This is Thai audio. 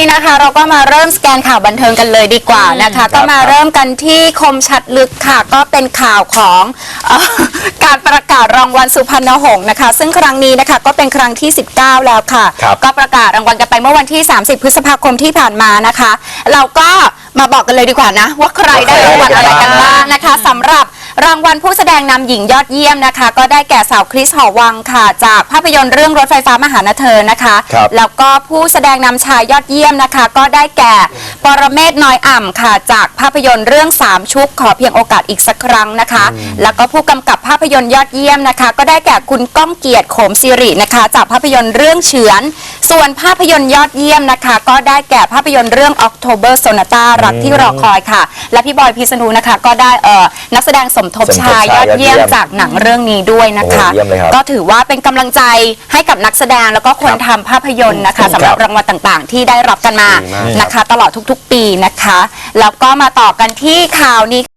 นี้นะคะเราก็มาเริ่มสแกนข่าวบันเทิงกันเลยดีกว่านะคะ ก็มาเริ่มกันที่คมชัดลึกค่ะ ก็เป็นข่าวของเอ่อการประกาศรางวัลสุพรรณหงส์นะคะ ซึ่งครั้งนี้นะคะก็เป็นครั้งที่ 19 แล้วค่ะ ครับ ก็ประกาศรางวัลกันไปเมื่อวันที่ 30 พฤษภาคมที่ผ่านมานะคะ เราก็มาบอกกันเลยดีกว่านะ ว่าใครได้รางวัลอะไรกันบ้างนะคะสำหรับ รางวัลผู้แสดงนำหญิงยอดเยี่ยมนะคะ ก็ได้แก่สาวคริสหอวังค่ะ จากภาพยนตร์เรื่องรถไฟฟ้ามาหานะเธอนะคะ ครับ แล้วก็ผู้แสดงนำชายยอดเยี่ยมนะคะ ก็ได้แก่ปรเมศน้อยอ่ำค่ะ จากภาพยนตร์เรื่องสามชุกขอเพียงโอกาสอีกสักครั้งนะคะ แล้วก็ผู้กำกับภาพยนตร์ยอดเยี่ยมนะคะ ก็ได้แก่คุณก้องเกียรติโขมสิรินะคะ จากภาพยนตร์เรื่องเฉือน ส่วนภาพยนตร์ยอดเยี่ยมนะคะ ก็ได้แก่ภาพยนตร์เรื่อง October Sonata รักที่รอคอยค่ะ และพี่บอยพิษณุนะคะ ก็ได้เอ่อ นักแสดงสมทบสมทบชายยอดเยี่ยมชายยอดเยี่ยมจากหนังเรื่องนี้ด้วยนะคะ โอ้เยี่ยมเลยครับก็ถือว่าเป็นกำลังใจให้กับนักแสดงแล้วก็คนทำภาพยนตร์นะคะสำหรับครับรางวัลต่างๆ ที่ได้รับกันมาดีมาก นะคะ ตลอดทุกๆ ปีนะคะ แล้วก็มาต่อกันที่ข่าวนี้